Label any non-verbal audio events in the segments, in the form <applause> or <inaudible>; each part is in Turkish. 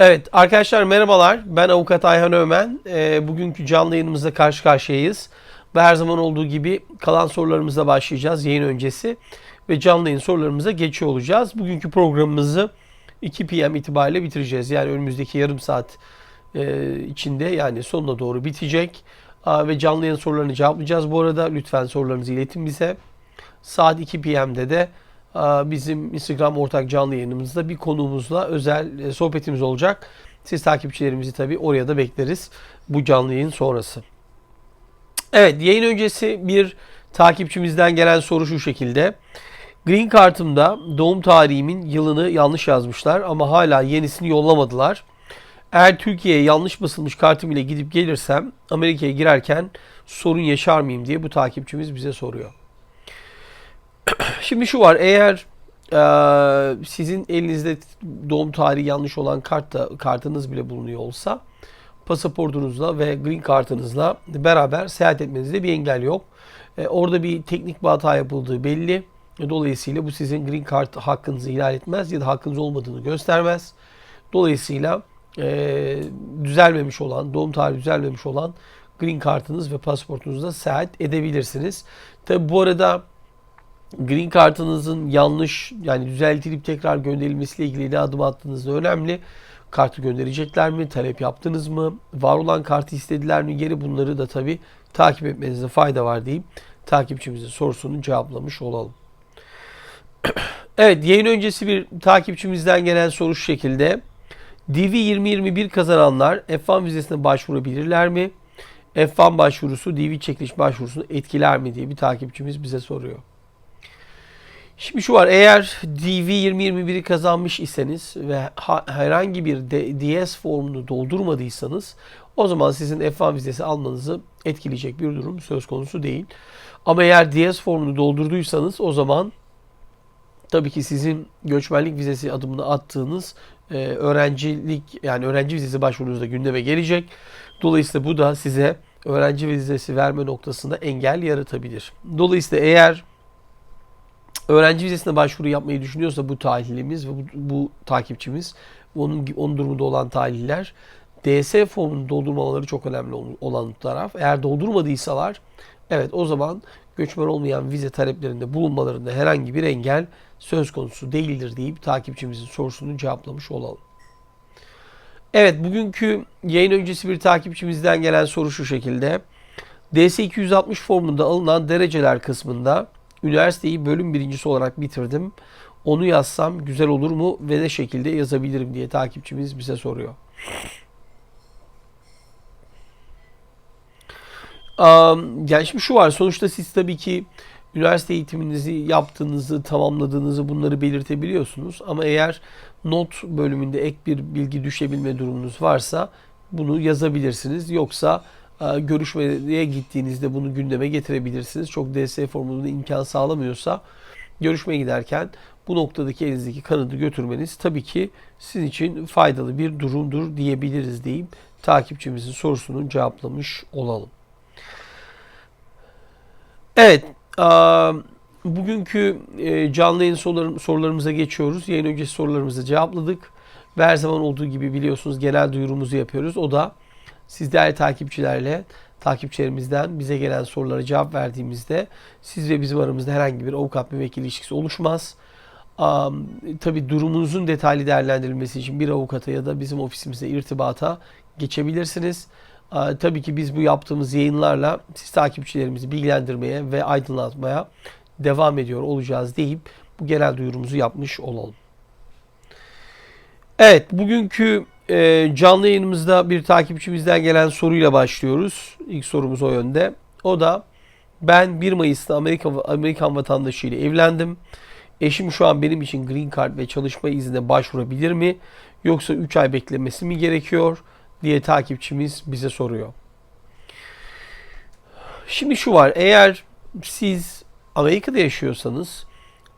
Evet arkadaşlar merhabalar. Ben avukat Ayhan Ömen. Ee, bugünkü canlı yayınımızda karşı karşıyayız. Ve her zaman olduğu gibi kalan sorularımızla başlayacağız yayın öncesi. Ve canlı yayın sorularımıza geçiyor olacağız. Bugünkü programımızı 2 PM itibariyle bitireceğiz. Yani önümüzdeki yarım saat e, içinde yani sonuna doğru bitecek. Aa, ve canlı yayın sorularını cevaplayacağız. Bu arada lütfen sorularınızı iletin bize. Saat 2 PM'de de bizim Instagram ortak canlı yayınımızda bir konuğumuzla özel e, sohbetimiz olacak. Siz takipçilerimizi tabii oraya da bekleriz bu canlı yayın sonrası. Evet yayın öncesi bir takipçimizden gelen soru şu şekilde. Green kartımda doğum tarihimin yılını yanlış yazmışlar ama hala yenisini yollamadılar. Eğer Türkiye'ye yanlış basılmış kartım ile gidip gelirsem Amerika'ya girerken sorun yaşar mıyım diye bu takipçimiz bize soruyor. Şimdi şu var eğer e, sizin elinizde doğum tarihi yanlış olan kart da, kartınız bile bulunuyor olsa pasaportunuzla ve green kartınızla beraber seyahat etmenizde bir engel yok. E, orada bir teknik bir hata yapıldığı belli. Dolayısıyla bu sizin green card hakkınızı ihlal etmez ya da hakkınız olmadığını göstermez. Dolayısıyla e, düzelmemiş olan, doğum tarihi düzelmemiş olan green kartınız ve pasaportunuzla seyahat edebilirsiniz. Tabi bu arada green kartınızın yanlış yani düzeltilip tekrar gönderilmesiyle ilgili ne adım attığınız önemli. Kartı gönderecekler mi? Talep yaptınız mı? Var olan kartı istediler mi? Geri bunları da tabi takip etmenizde fayda var deyip takipçimizin sorusunu cevaplamış olalım. <clears throat> Evet yayın öncesi bir takipçimizden gelen soru şu şekilde. DV 2021 kazananlar F1 vizesine başvurabilirler mi? F1 başvurusu DV çekiliş başvurusunu etkiler mi diye bir takipçimiz bize soruyor. Şimdi şu var eğer DV 2021'i kazanmış iseniz ve ha- herhangi bir DS formunu doldurmadıysanız o zaman sizin F1 vizesi almanızı etkileyecek bir durum söz konusu değil. Ama eğer DS formunu doldurduysanız o zaman tabii ki sizin göçmenlik vizesi adımını attığınız e, öğrencilik yani öğrenci vizesi başvurunuzda gündeme gelecek. Dolayısıyla bu da size öğrenci vizesi verme noktasında engel yaratabilir. Dolayısıyla eğer öğrenci vizesine başvuru yapmayı düşünüyorsa bu tahlilimiz ve bu, bu takipçimiz onun onun durumunda olan tahliller DS formunu doldurmamaları çok önemli ol- olan taraf. Eğer doldurmadıysalar evet o zaman göçmen olmayan vize taleplerinde bulunmalarında herhangi bir engel söz konusu değildir deyip takipçimizin sorusunu cevaplamış olalım. Evet bugünkü yayın öncesi bir takipçimizden gelen soru şu şekilde. DS260 formunda alınan dereceler kısmında üniversiteyi bölüm birincisi olarak bitirdim. Onu yazsam güzel olur mu ve ne şekilde yazabilirim diye takipçimiz bize soruyor. Yani şimdi şu var sonuçta siz tabii ki üniversite eğitiminizi yaptığınızı, tamamladığınızı bunları belirtebiliyorsunuz. Ama eğer not bölümünde ek bir bilgi düşebilme durumunuz varsa bunu yazabilirsiniz. Yoksa görüşmeye gittiğinizde bunu gündeme getirebilirsiniz. Çok DS formunda imkan sağlamıyorsa görüşmeye giderken bu noktadaki elinizdeki kanadı götürmeniz tabii ki sizin için faydalı bir durumdur diyebiliriz deyip takipçimizin sorusunu cevaplamış olalım. Evet, aa, bugünkü e, canlı yayın sorularım- sorularımıza geçiyoruz. Yayın öncesi sorularımızı cevapladık. Ve her zaman olduğu gibi biliyorsunuz genel duyurumuzu yapıyoruz. O da siz değerli takipçilerle, takipçilerimizden bize gelen sorulara cevap verdiğimizde siz ve bizim aramızda herhangi bir avukat müvekkil ilişkisi oluşmaz. Aa, tabii durumunuzun detaylı değerlendirilmesi için bir avukata ya da bizim ofisimize irtibata geçebilirsiniz. Aa, Tabii ki biz bu yaptığımız yayınlarla siz takipçilerimizi bilgilendirmeye ve aydınlatmaya devam ediyor olacağız deyip bu genel duyurumuzu yapmış olalım. Evet, bugünkü e, canlı yayınımızda bir takipçimizden gelen soruyla başlıyoruz. İlk sorumuz o yönde. O da ben 1 Mayıs'ta Amerika Amerikan vatandaşı ile evlendim. Eşim şu an benim için green card ve çalışma iznine başvurabilir mi? Yoksa 3 ay beklemesi mi gerekiyor? diye takipçimiz bize soruyor. Şimdi şu var. Eğer siz Amerika'da yaşıyorsanız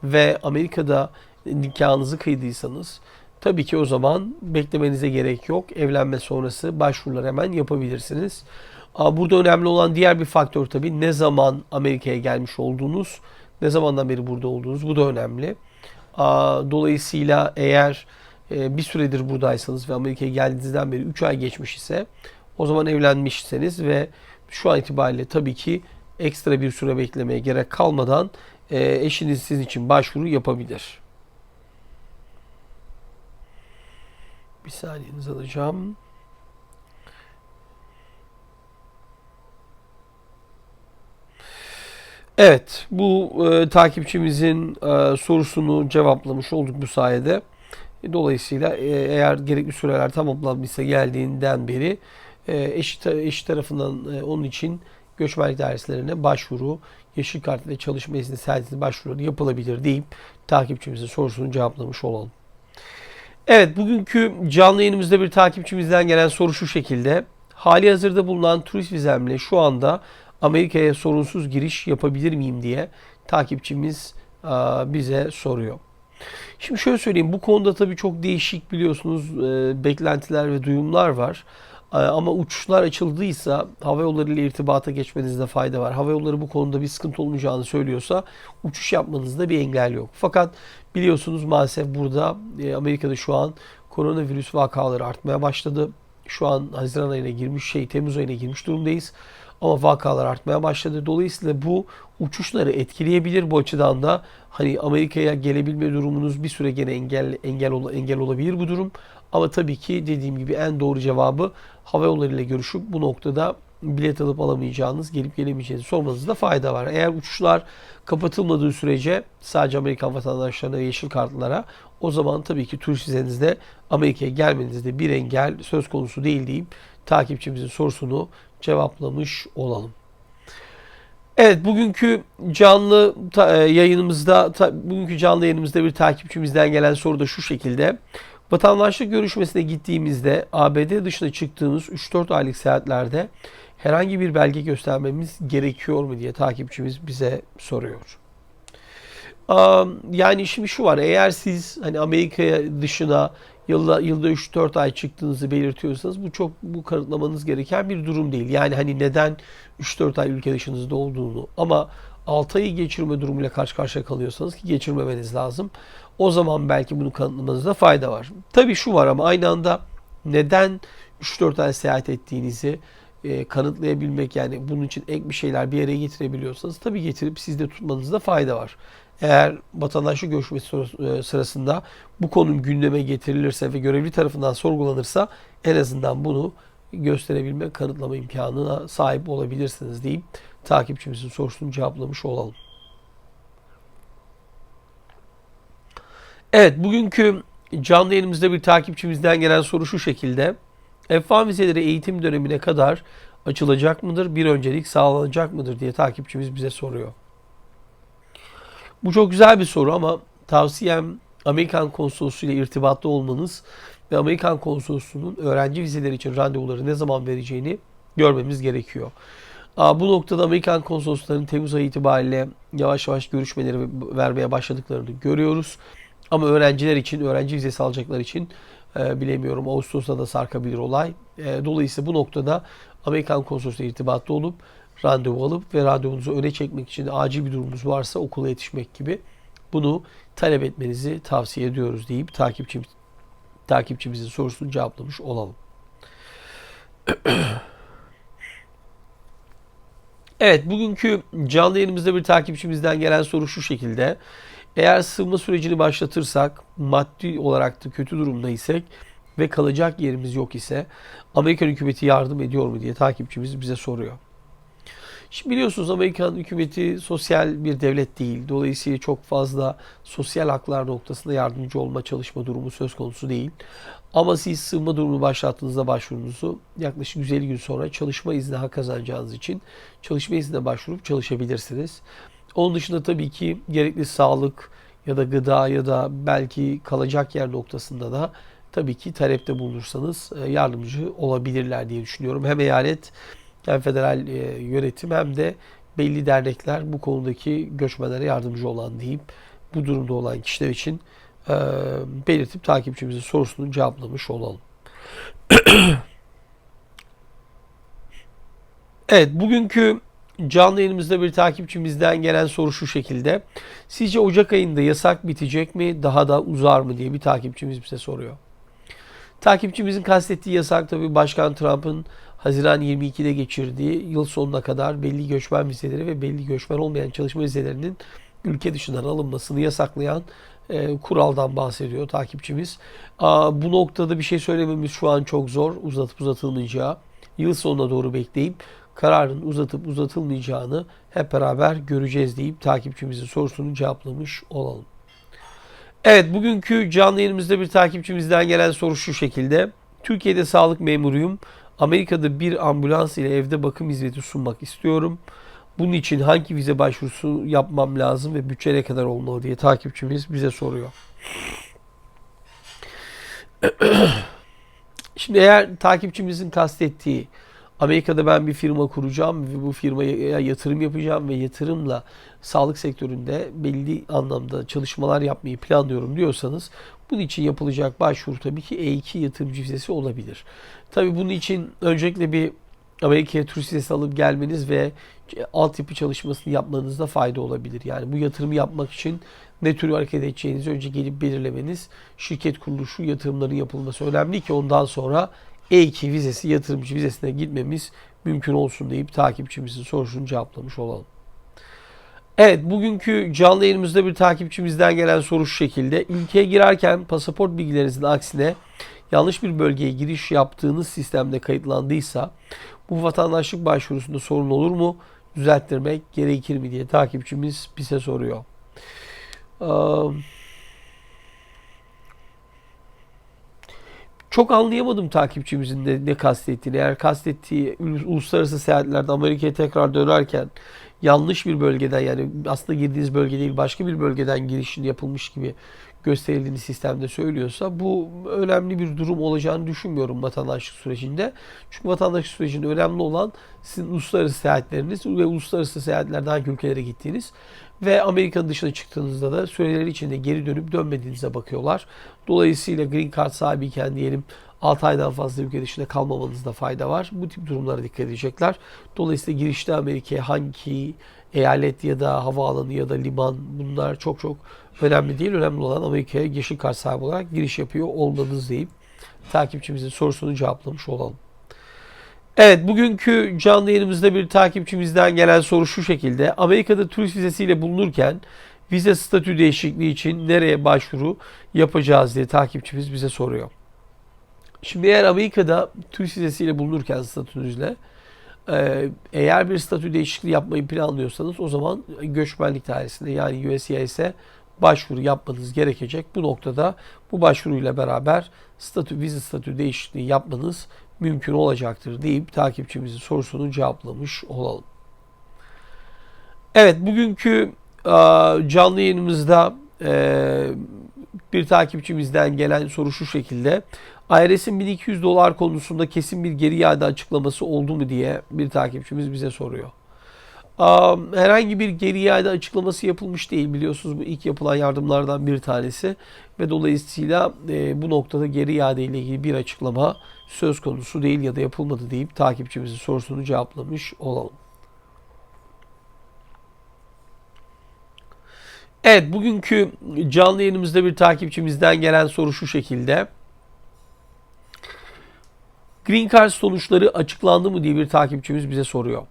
ve Amerika'da nikahınızı kıydıysanız tabii ki o zaman beklemenize gerek yok. Evlenme sonrası başvurular hemen yapabilirsiniz. Burada önemli olan diğer bir faktör tabii ne zaman Amerika'ya gelmiş olduğunuz, ne zamandan beri burada olduğunuz bu da önemli. Dolayısıyla eğer e, bir süredir buradaysanız ve Amerika'ya geldiğinizden beri 3 ay geçmiş ise o zaman evlenmişseniz ve şu an itibariyle tabii ki ekstra bir süre beklemeye gerek kalmadan e, eşiniz sizin için başvuru yapabilir. Bir saniyenizi alacağım. Evet, bu e, takipçimizin e, sorusunu cevaplamış olduk bu sayede. Dolayısıyla e, eğer gerekli süreler tamamlanmışsa geldiğinden beri e, eşi, eşi tarafından e, onun için göçmenlik daireslerine başvuru, yeşil kart ve çalışma izni sertifikası başvuruları yapılabilir deyip takipçimizin sorusunu cevaplamış olalım. Evet, bugünkü canlı yayınımızda bir takipçimizden gelen soru şu şekilde. Hali hazırda bulunan turist vizemle şu anda Amerika'ya sorunsuz giriş yapabilir miyim diye takipçimiz bize soruyor. Şimdi şöyle söyleyeyim bu konuda tabii çok değişik biliyorsunuz e, beklentiler ve duyumlar var. E, ama uçuşlar açıldıysa hava yolları ile irtibata geçmenizde fayda var. Hava yolları bu konuda bir sıkıntı olmayacağını söylüyorsa uçuş yapmanızda bir engel yok. Fakat biliyorsunuz maalesef burada e, Amerika'da şu an koronavirüs vakaları artmaya başladı. Şu an Haziran ayına girmiş şey Temmuz ayına girmiş durumdayız. Ama vakalar artmaya başladı. Dolayısıyla bu uçuşları etkileyebilir. Bu açıdan da hani Amerika'ya gelebilme durumunuz bir süre gene engel engel engel olabilir bu durum. Ama tabii ki dediğim gibi en doğru cevabı hava yolları ile görüşüp bu noktada bilet alıp alamayacağınız, gelip gelemeyeceğinizi sormanızda fayda var. Eğer uçuşlar kapatılmadığı sürece sadece Amerikan vatandaşlarına ve yeşil kartlara o zaman tabii ki turist vizenizde Amerika'ya gelmenizde bir engel söz konusu değil deyip takipçimizin sorusunu cevaplamış olalım. Evet bugünkü canlı e, yayınımızda bugünkü canlı yayınımızda bir takipçimizden gelen soru da şu şekilde. Vatandaşlık görüşmesine gittiğimizde ABD dışına çıktığımız 3-4 aylık seyahatlerde herhangi bir belge göstermemiz gerekiyor mu diye takipçimiz bize soruyor. Yani şimdi şu var eğer siz hani Amerika'ya dışına yılda yılda 3-4 ay çıktığınızı belirtiyorsanız bu çok bu kanıtlamanız gereken bir durum değil. Yani hani neden 3-4 ay ülke dışınızda olduğunu ama 6 ayı geçirme durumuyla karşı karşıya kalıyorsanız ki geçirmemeniz lazım. O zaman belki bunu kanıtlamanızda fayda var. Tabii şu var ama aynı anda neden 3-4 ay seyahat ettiğinizi e, kanıtlayabilmek yani bunun için ek bir şeyler bir yere getirebiliyorsanız tabii getirip sizde tutmanızda fayda var. Eğer vatandaşlık görüşmesi e, sırasında bu konum gündeme getirilirse ve görevli tarafından sorgulanırsa en azından bunu gösterebilme, kanıtlama imkanına sahip olabilirsiniz deyip takipçimizin sorusunu cevaplamış olalım. Evet, bugünkü canlı yayınımızda bir takipçimizden gelen soru şu şekilde. F1 vizeleri eğitim dönemine kadar açılacak mıdır? Bir öncelik sağlanacak mıdır diye takipçimiz bize soruyor. Bu çok güzel bir soru ama tavsiyem Amerikan konsolosu ile irtibatta olmanız ve Amerikan konsolosluğunun öğrenci vizeleri için randevuları ne zaman vereceğini görmemiz gerekiyor. Bu noktada Amerikan konsoloslarının Temmuz ayı itibariyle yavaş yavaş görüşmeleri vermeye başladıklarını görüyoruz. Ama öğrenciler için, öğrenci vizesi alacaklar için e, bilemiyorum Ağustos'ta da sarkabilir olay. E, dolayısıyla bu noktada Amerikan konsolosluğuyla irtibatta olup randevu alıp ve randevunuzu öne çekmek için acil bir durumunuz varsa okula yetişmek gibi bunu talep etmenizi tavsiye ediyoruz deyip takipçimiz takipçimizin sorusunu cevaplamış olalım. <clears throat> Evet, bugünkü canlı yayınımızda bir takipçimizden gelen soru şu şekilde. Eğer sığınma sürecini başlatırsak, maddi olarak da kötü durumdaysak ve kalacak yerimiz yok ise Amerikan hükümeti yardım ediyor mu diye takipçimiz bize soruyor. Şimdi biliyorsunuz Amerikan hükümeti sosyal bir devlet değil. Dolayısıyla çok fazla sosyal haklar noktasında yardımcı olma çalışma durumu söz konusu değil. Ama siz sığınma durumunu başlattığınızda başvurunuzu yaklaşık 150 gün sonra çalışma izni hak kazanacağınız için çalışma iznine başvurup çalışabilirsiniz. Onun dışında tabii ki gerekli sağlık ya da gıda ya da belki kalacak yer noktasında da tabii ki talepte bulunursanız e, yardımcı olabilirler diye düşünüyorum. Hem eyalet hem federal e, yönetim hem de belli dernekler bu konudaki göçmenlere yardımcı olan deyip bu durumda olan kişiler için e, belirtip takipçimizin sorusunu cevaplamış olalım. <clears throat> Evet, bugünkü canlı yayınımızda bir takipçimizden gelen soru şu şekilde. Sizce Ocak ayında yasak bitecek mi, daha da uzar mı diye bir takipçimiz bize soruyor. Takipçimizin kastettiği yasak tabii Başkan Trump'ın Haziran 22'de geçirdiği yıl sonuna kadar belli göçmen vizeleri ve belli göçmen olmayan çalışma vizelerinin ülke dışından alınmasını yasaklayan e, kuraldan bahsediyor takipçimiz. Aa, bu noktada bir şey söylememiz şu an çok zor. Uzatıp uzatılmayacağı. Yıl sonuna doğru bekleyip kararın uzatıp uzatılmayacağını hep beraber göreceğiz deyip takipçimizin sorusunu cevaplamış olalım. Evet bugünkü canlı yayınımızda bir takipçimizden gelen soru şu şekilde. Türkiye'de sağlık memuruyum. Amerika'da bir ambulans ile evde bakım hizmeti sunmak istiyorum. Bunun için hangi vize başvurusu yapmam lazım ve bütçe ne kadar olmalı diye takipçimiz bize soruyor. <clears throat> Şimdi eğer takipçimizin kastettiği Amerika'da ben bir firma kuracağım ve bu firmaya yatırım yapacağım ve yatırımla sağlık sektöründe belli anlamda çalışmalar yapmayı planlıyorum diyorsanız bunun için yapılacak başvuru tabii ki E2 yatırımcı vizesi olabilir. Tabii bunun için öncelikle bir Amerika'ya turist vizesi alıp gelmeniz ve altyapı çalışmasını yapmanızda fayda olabilir. Yani bu yatırımı yapmak için ne tür hareket edeceğinizi önce gelip belirlemeniz, şirket kuruluşu, yatırımların yapılması önemli ki ondan sonra E2 vizesi, yatırımcı vizesine gitmemiz mümkün olsun deyip takipçimizin sorusunu cevaplamış olalım. Evet, bugünkü canlı yayınımızda bir takipçimizden gelen soru şu şekilde. Ülkeye girerken pasaport bilgilerinizin aksine yanlış bir bölgeye giriş yaptığınız sistemde kayıtlandıysa bu vatandaşlık başvurusunda sorun olur mu? Düzelttirmek gerekir mi diye takipçimiz bize soruyor. Çok anlayamadım takipçimizin de ne kastettiğini. Eğer kastettiği uluslararası seyahatlerde Amerika'ya tekrar dönerken yanlış bir bölgeden yani aslında girdiğiniz bölge değil başka bir bölgeden girişin yapılmış gibi gösterildiğini sistemde söylüyorsa bu önemli bir durum olacağını düşünmüyorum vatandaşlık sürecinde. Çünkü vatandaşlık sürecinde önemli olan sizin uluslararası seyahatleriniz ve uluslararası seyahatlerden hangi ülkelere gittiğiniz ve Amerika'nın dışına çıktığınızda da süreleri içinde geri dönüp dönmediğinize bakıyorlar. Dolayısıyla Green Card sahibiyken diyelim 6 aydan fazla ülke dışında kalmamanızda fayda var. Bu tip durumlara dikkat edecekler. Dolayısıyla girişte Amerika'ya hangi eyalet ya da havaalanı ya da liman bunlar çok çok önemli değil. Önemli olan Amerika'ya yeşil kart sahibi olarak giriş yapıyor olmanız deyip takipçimizin sorusunu cevaplamış olalım. Evet bugünkü canlı yayınımızda bir takipçimizden gelen soru şu şekilde. Amerika'da turist vizesiyle bulunurken vize statü değişikliği için nereye başvuru yapacağız diye takipçimiz bize soruyor. Şimdi eğer Amerika'da turist vizesiyle bulunurken statünüzle eğer bir statü değişikliği yapmayı planlıyorsanız o zaman göçmenlik dairesinde yani USCIS'e başvuru yapmanız gerekecek. Bu noktada bu başvuruyla beraber statü vize statü değişikliği yapmanız mümkün olacaktır deyip takipçimizin sorusunu cevaplamış olalım. Evet bugünkü canlı yayınımızda bir takipçimizden gelen soru şu şekilde. IRS'in 1200 dolar konusunda kesin bir geri iade açıklaması oldu mu diye bir takipçimiz bize soruyor. Herhangi bir geri iade açıklaması yapılmış değil biliyorsunuz bu ilk yapılan yardımlardan bir tanesi ve dolayısıyla e, bu noktada geri iade ile ilgili bir açıklama söz konusu değil ya da yapılmadı deyip takipçimizin sorusunu cevaplamış olalım. Evet bugünkü canlı yayınımızda bir takipçimizden gelen soru şu şekilde. Green Card sonuçları açıklandı mı diye bir takipçimiz bize soruyor.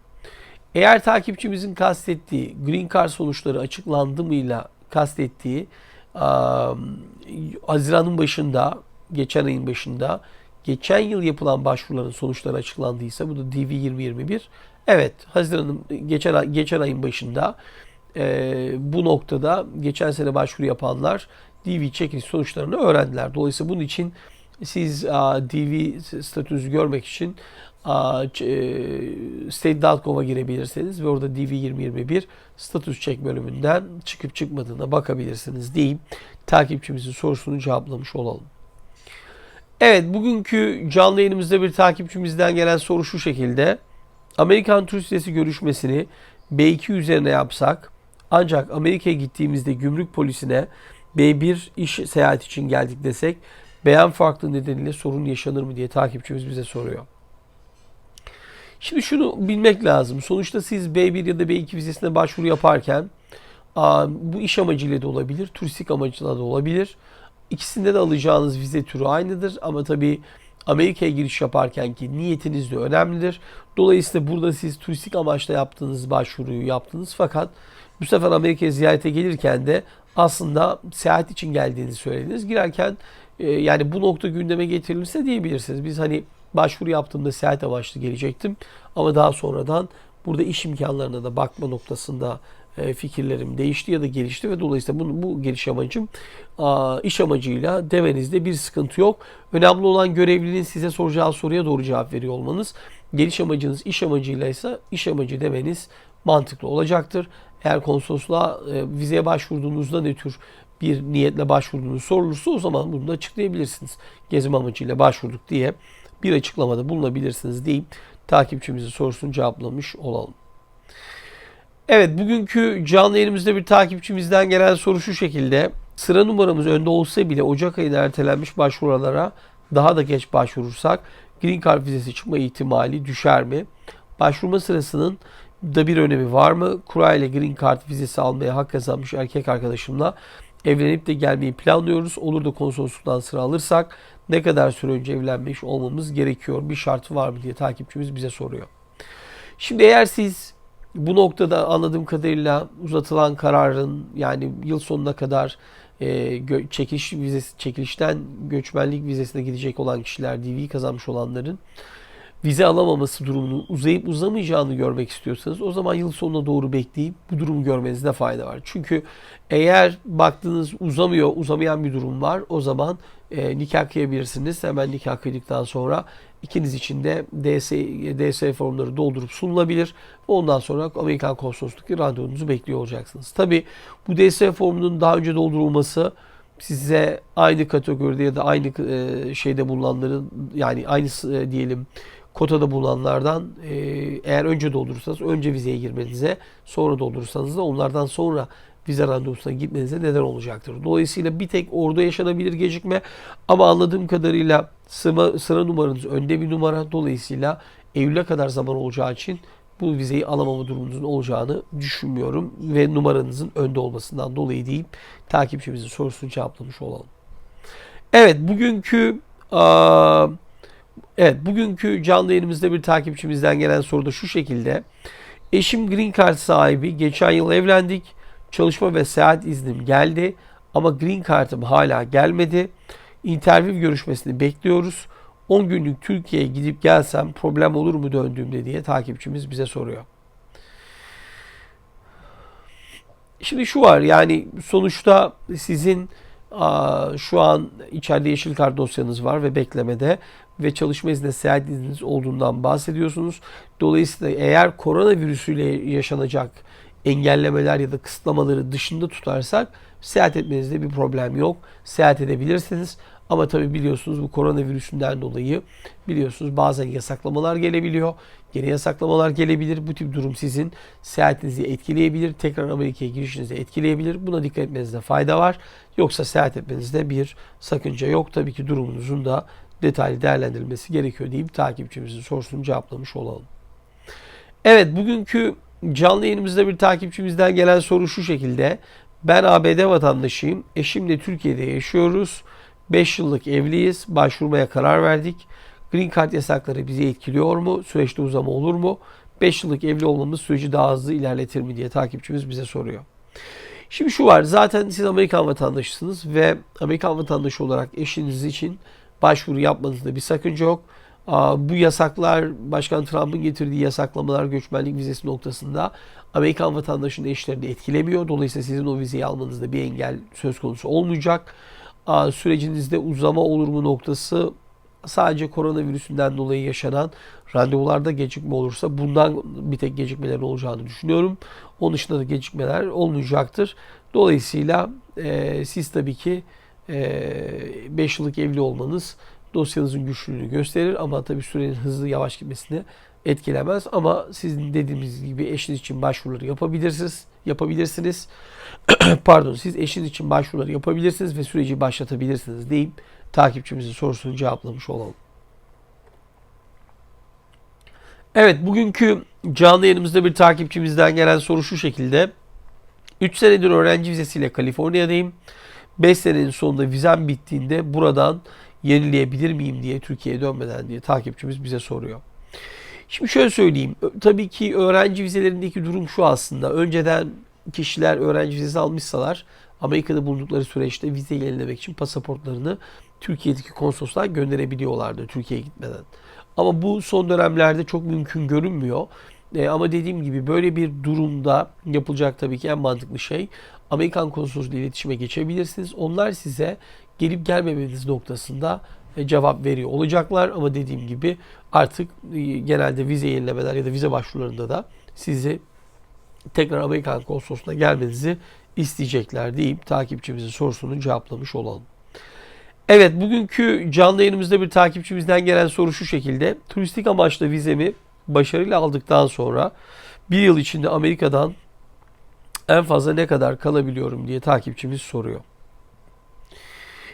Eğer takipçimizin kastettiği Green Card sonuçları açıklandı mıyla kastettiği um, Haziran'ın başında, geçen ayın başında geçen yıl yapılan başvuruların sonuçları açıklandıysa bu da DV 2021. Evet, Haziran'ın geçen geçen ayın başında e, bu noktada geçen sene başvuru yapanlar DV çekiliş sonuçlarını öğrendiler. Dolayısıyla bunun için siz a, DV statünüzü görmek için e, state.gov'a girebilirsiniz ve orada DV 2021 status check bölümünden çıkıp çıkmadığına bakabilirsiniz deyip takipçimizin sorusunu cevaplamış olalım. Evet bugünkü canlı yayınımızda bir takipçimizden gelen soru şu şekilde. Amerikan turist vizesi görüşmesini B2 üzerine yapsak ancak Amerika'ya gittiğimizde gümrük polisine B1 iş seyahat için geldik desek beyan farklı nedeniyle sorun yaşanır mı diye takipçimiz bize soruyor. Şimdi şunu bilmek lazım. Sonuçta siz B1 ya da B2 vizesine başvuru yaparken bu iş amacıyla da olabilir, turistik amacıyla da olabilir. İkisinde de alacağınız vize türü aynıdır ama tabii Amerika'ya giriş yaparken ki niyetiniz de önemlidir. Dolayısıyla burada siz turistik amaçla yaptığınız başvuruyu yaptınız fakat bu sefer Amerika'ya ziyarete gelirken de aslında seyahat için geldiğinizi söylediniz. Girerken e, yani bu nokta gündeme getirilirse diyebilirsiniz. Biz hani başvuru yaptığımda seyahat amaçlı gelecektim ama daha sonradan burada iş imkanlarına da bakma noktasında e, fikirlerim değişti ya da gelişti ve dolayısıyla bu, bu geliş amacım iş amacıyla demenizde bir sıkıntı yok. Önemli olan görevlinin size soracağı soruya doğru cevap veriyor olmanız. Geliş amacınız iş amacıyla ise iş amacı demeniz mantıklı olacaktır. Eğer konsolosluğa e, vizeye başvurduğunuzda ne tür bir niyetle başvurduğunuz sorulursa o zaman bunu da açıklayabilirsiniz. Gezim amacıyla başvurduk diye bir açıklamada bulunabilirsiniz deyip takipçimizin sorusunu cevaplamış olalım. Evet bugünkü canlı yayınımızda bir takipçimizden gelen soru şu şekilde. Sıra numaramız önde olsa bile Ocak ayında ertelenmiş başvurulara daha da geç başvurursak Green Card vizesi çıkma ihtimali düşer mi? Başvurma sırasının da bir önemi var mı? Kura ile Green Card vizesi almaya hak kazanmış erkek arkadaşımla evlenip de gelmeyi planlıyoruz. Olur da konsolosluktan sıra alırsak ne kadar süre önce evlenmiş olmamız gerekiyor? Bir şartı var mı diye takipçimiz bize soruyor. Şimdi eğer siz bu noktada anladığım kadarıyla uzatılan kararın yani yıl sonuna kadar e, çekiliş vizesi çekilişten göçmenlik vizesine gidecek olan kişiler DV kazanmış olanların vize alamaması durumunun uzayıp uzamayacağını görmek istiyorsanız o zaman yıl sonuna doğru bekleyip bu durumu görmenizde fayda var. Çünkü eğer baktığınız uzamıyor, uzamayan bir durum var o zaman e, nikah kıyabilirsiniz. Hemen nikah kıydıktan sonra ikiniz için de DS, DS formları doldurup sunulabilir. Ondan sonra Amerikan konsoloslukta randevunuzu bekliyor olacaksınız. Tabi bu DS formunun daha önce doldurulması size aynı kategoride ya da aynı e, şeyde bulunanların yani aynı e, diyelim kotada bulunanlardan e, eğer önce doldurursanız önce vizeye girmenize sonra doldurursanız da onlardan sonra vize randevusuna gitmenize neden olacaktır. Dolayısıyla bir tek orada yaşanabilir gecikme ama anladığım kadarıyla sıra, sıra numaranız önde bir numara. Dolayısıyla Eylül'e kadar zaman olacağı için bu vizeyi alamama durumunuzun olacağını düşünmüyorum ve numaranızın önde olmasından dolayı deyip takipçimizin sorusunu cevaplamış olalım. Evet bugünkü aa, evet bugünkü canlı yayınımızda bir takipçimizden gelen soru da şu şekilde. Eşim Green Card sahibi. Geçen yıl evlendik. Çalışma ve seyahat iznim geldi ama Green Card'ım hala gelmedi. Interview görüşmesini bekliyoruz. 10 günlük Türkiye'ye gidip gelsem problem olur mu döndüğümde diye takipçimiz bize soruyor. Şimdi şu var yani sonuçta sizin şu an içeride yeşil kart dosyanız var ve beklemede ve çalışma izni seyahat izniniz olduğundan bahsediyorsunuz. Dolayısıyla eğer koronavirüsüyle yaşanacak engellemeler ya da kısıtlamaları dışında tutarsak seyahat etmenizde bir problem yok. Seyahat edebilirsiniz. Ama tabi biliyorsunuz bu koronavirüsünden dolayı biliyorsunuz bazen yasaklamalar gelebiliyor. Yeni yasaklamalar gelebilir. Bu tip durum sizin seyahatinizi etkileyebilir. Tekrar Amerika'ya girişinizi etkileyebilir. Buna dikkat etmenizde fayda var. Yoksa seyahat etmenizde bir sakınca yok. Tabii ki durumunuzun da detaylı değerlendirilmesi gerekiyor deyip takipçimizin sorusunu cevaplamış olalım. Evet bugünkü canlı yayınımızda bir takipçimizden gelen soru şu şekilde. Ben ABD vatandaşıyım. Eşimle Türkiye'de yaşıyoruz. 5 yıllık evliyiz. Başvurmaya karar verdik. Green Card yasakları bizi etkiliyor mu? Süreçte uzama olur mu? 5 yıllık evli olmamız süreci daha hızlı ilerletir mi diye takipçimiz bize soruyor. Şimdi şu var. Zaten siz Amerikan vatandaşısınız ve Amerikan vatandaşı olarak eşiniz için başvuru yapmanızda bir sakınca yok. Bu yasaklar Başkan Trump'ın getirdiği yasaklamalar göçmenlik vizesi noktasında Amerikan vatandaşının eşlerini etkilemiyor. Dolayısıyla sizin o vizeyi almanızda bir engel söz konusu olmayacak. Sürecinizde uzama olur mu noktası sadece koronavirüsünden dolayı yaşanan randevularda gecikme olursa bundan bir tek gecikmeler olacağını düşünüyorum. Onun dışında da gecikmeler olmayacaktır. Dolayısıyla e, siz tabii ki 5 e, yıllık evli olmanız dosyanızın güçlülüğünü gösterir ama tabii sürenin hızlı yavaş gitmesini etkilemez. Ama sizin dediğimiz gibi eşiniz için başvuruları yapabilirsiniz. Yapabilirsiniz. <clears throat> Pardon, siz eşiniz için başvuruları yapabilirsiniz ve süreci başlatabilirsiniz deyip takipçimizin sorusunu cevaplamış olalım. Evet, bugünkü canlı yayınımızda bir takipçimizden gelen soru şu şekilde. 3 senedir öğrenci vizesiyle Kaliforniya'dayım. 5 senenin sonunda vizem bittiğinde buradan yenileyebilir miyim diye Türkiye'ye dönmeden diye takipçimiz bize soruyor. Şimdi şöyle söyleyeyim. Tabii ki öğrenci vizelerindeki durum şu aslında. Önceden kişiler öğrenci vizesi almışsalar Amerika'da bulundukları süreçte vize yenilemek için pasaportlarını Türkiye'deki konsolosluğa gönderebiliyorlardı Türkiye'ye gitmeden. Ama bu son dönemlerde çok mümkün görünmüyor. E, ama dediğim gibi böyle bir durumda yapılacak tabii ki en mantıklı şey Amerikan konsolosluğu ile iletişime geçebilirsiniz. Onlar size gelip gelmemeniz noktasında cevap veriyor olacaklar ama dediğim gibi artık e, genelde vize yenilemeler ya da vize başvurularında da sizi tekrar Amerikan konsolosluğuna gelmenizi isteyecekler deyip takipçimizin sorusunu cevaplamış olalım. Evet bugünkü canlı yayınımızda bir takipçimizden gelen soru şu şekilde. Turistik amaçlı vizemi başarıyla aldıktan sonra bir yıl içinde Amerika'dan en fazla ne kadar kalabiliyorum diye takipçimiz soruyor.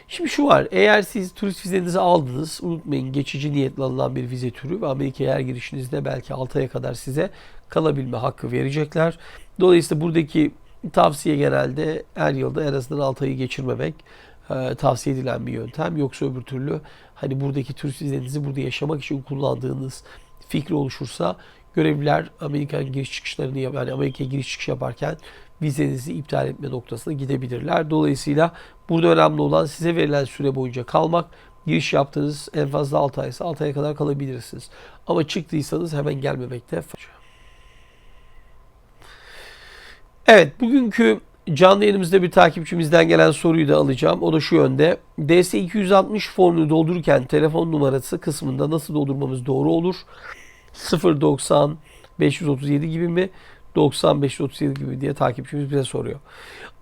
Şimdi şu var. Eğer siz turist vizenizi aldınız, unutmayın geçici niyetle alınan bir vize türü ve Amerika'ya her girişinizde belki 6 aya kadar size kalabilme hakkı verecekler. Dolayısıyla buradaki tavsiye genelde her yılda en azından 6 ayı geçirmemek e, tavsiye edilen bir yöntem. Yoksa öbür türlü hani buradaki turist vizenizi burada yaşamak için kullandığınız fikri oluşursa görevliler Amerikan giriş çıkışlarını yani Amerika'ya giriş çıkış yaparken vizenizi iptal etme noktasına gidebilirler. Dolayısıyla burada önemli olan size verilen süre boyunca kalmak. Giriş yaptığınız en fazla 6 aysa 6 aya kadar kalabilirsiniz. Ama çıktıysanız hemen gelmemekte fayda. Evet bugünkü canlı yayınımızda bir takipçimizden gelen soruyu da alacağım. O da şu yönde. DS260 formunu doldururken telefon numarası kısmında nasıl doldurmamız doğru olur? 090 537 gibi mi? 90 537 gibi diye takipçimiz bize soruyor.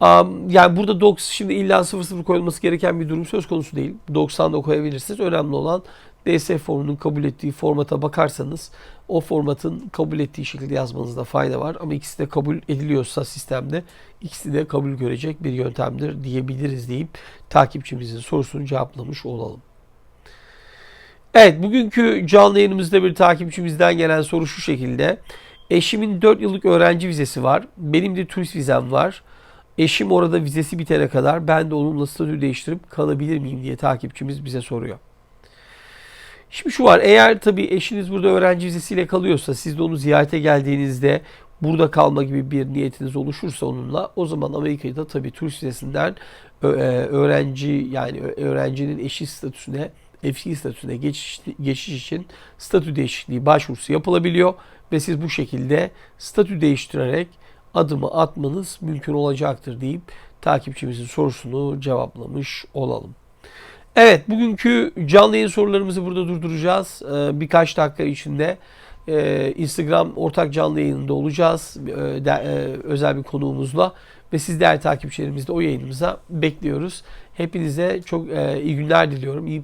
Am, yani burada 90 şimdi illa 00 koyulması gereken bir durum söz konusu değil. 90 da koyabilirsiniz. Önemli olan DS formunun kabul ettiği formata bakarsanız o formatın kabul ettiği şekilde yazmanızda fayda var. Ama ikisi de kabul ediliyorsa sistemde ikisi de kabul görecek bir yöntemdir diyebiliriz deyip takipçimizin sorusunu cevaplamış olalım. Evet bugünkü canlı yayınımızda bir takipçimizden gelen soru şu şekilde. Eşimin 4 yıllık öğrenci vizesi var. Benim de turist vizem var. Eşim orada vizesi bitene kadar ben de onunla statü değiştirip kalabilir miyim diye takipçimiz bize soruyor. Şimdi şu var eğer tabii eşiniz burada öğrenci vizesiyle kalıyorsa siz de onu ziyarete geldiğinizde burada kalma gibi bir niyetiniz oluşursa onunla o zaman Amerika'da tabii turist vizesinden e, öğrenci yani öğrencinin eşi statüsüne FC statüsüne geçiş, geçiş için statü değişikliği başvurusu yapılabiliyor ve siz bu şekilde statü değiştirerek adımı atmanız mümkün olacaktır deyip takipçimizin sorusunu cevaplamış olalım. Evet, bugünkü canlı yayın sorularımızı burada durduracağız. Ee, birkaç dakika içinde e, Instagram ortak canlı yayınında olacağız. E, de- e, özel bir konuğumuzla ve siz değerli takipçilerimiz de o yayınımıza bekliyoruz. Hepinize çok e, iyi günler diliyorum. İyi